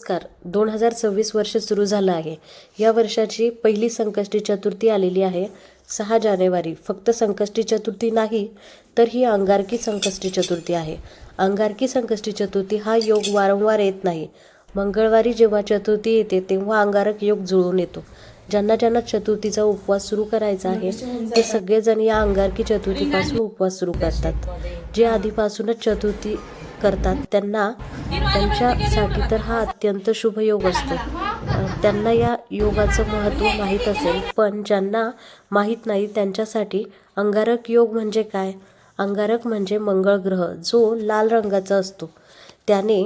नमस्कार. दोन हजार सव्वीस वर्ष सुरू झालं आहे. या वर्षाची पहिली संकष्टी चतुर्थी आलेली आहे. सहा जानेवारी. फक्त संकष्टी चतुर्थी नाही तर ही अंगारकी संकष्टी चतुर्थी आहे. अंगारकी संकष्टी चतुर्थी हा योग वारंवार येत नाही. मंगळवारी जेव्हा चतुर्थी येते तेव्हा अंगारक योग जुळून येतो. ज्यांना ज्यांना चतुर्थीचा उपवास सुरू करायचा आहे ते सगळेजण या अंगारकी चतुर्थीपासून उपवास सुरू करतात. जे आधीपासूनच चतुर्थी करतात. त्यांना त्यांच्यासाठी तर हा अत्यंत शुभ योग असतो. त्यांना या योगाचं महत्त्व माहीत असेल पण ज्यांना माहीत नाही त्यांच्यासाठी अंगारक योग म्हणजे काय? अंगारक म्हणजे मंगळ ग्रह जो लाल रंगाचा असतो. त्याने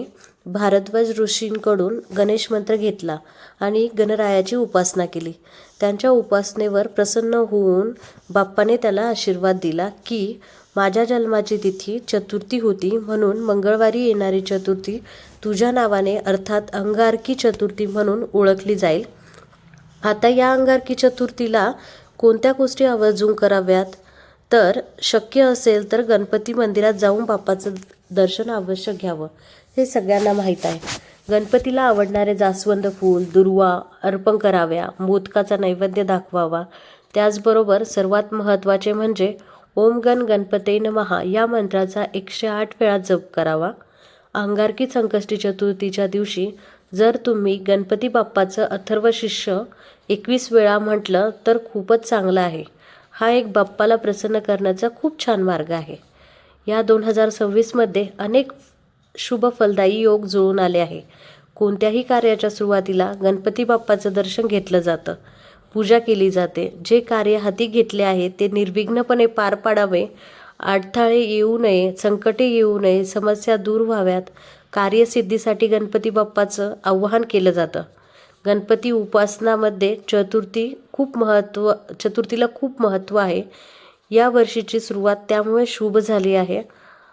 भारद्वाज ऋषींकडून गणेश मंत्र घेतला आणि गणरायाची उपासना केली. त्यांच्या उपासनेवर प्रसन्न होऊन बाप्पाने त्याला आशीर्वाद दिला की माझ्या जन्माची तिथी चतुर्थी होती म्हणून मंगळवारी येणारी चतुर्थी तुझ्या नावाने अर्थात अंगारकी चतुर्थी म्हणून ओळखली जाईल. आता या अंगारकी चतुर्थीला कोणत्या गोष्टी आवर्जून कराव्यात? तर शक्य असेल तर गणपती मंदिरात जाऊन बाप्पाचं दर्शन अवश्य घ्यावं हे सगळ्यांना माहीत आहे. गणपतीला आवडणारे जास्वंद फूल दुर्वा अर्पण कराव्या मोदकाचा नैवेद्य दाखवावा. त्याचबरोबर सर्वात महत्त्वाचे म्हणजे ओम गण गणपते नमहा या मंत्राचा एकशे आठ वेळा जप करावा. अंगारकी संकष्टी चतुर्थीच्या दिवशी जर तुम्ही गणपती बाप्पाचं अथर्व शिष्य एकवीस वेळा म्हटलं तर खूपच चांगलं आहे. हा एक बाप्पाला प्रसन्न करण्याचा खूप छान मार्ग आहे. या दोन हजार सव्वीसमध्ये अनेक शुभ फलदायी योग जुळून आले आहे. कोणत्याही कार्याच्या सुरुवातीला गणपती बाप्पाचं दर्शन घेतलं जातं. पूजा केली जाते. जे कार्य हाती घेतले आहे ते निर्विघ्नपणे पार पाडावे. अडथळे येऊ नये संकटे येऊ नये समस्या दूर व्हाव्यात. कार्यसिद्धीसाठी गणपती बाप्पाचं आव्हान केलं जातं. गणपती उपासनामध्ये चतुर्थी खूप महत्त्व चतुर्थीला खूप महत्त्व आहे. या वर्षीची सुरुवात त्यामुळे शुभ झाली आहे.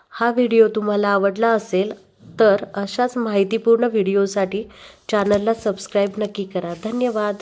हा व्हिडिओ तुम्हाला आवडला असेल तर अशाच माहितीपूर्ण व्हिडिओसाठी चॅनलला सबस्क्राईब नक्की करा. धन्यवाद.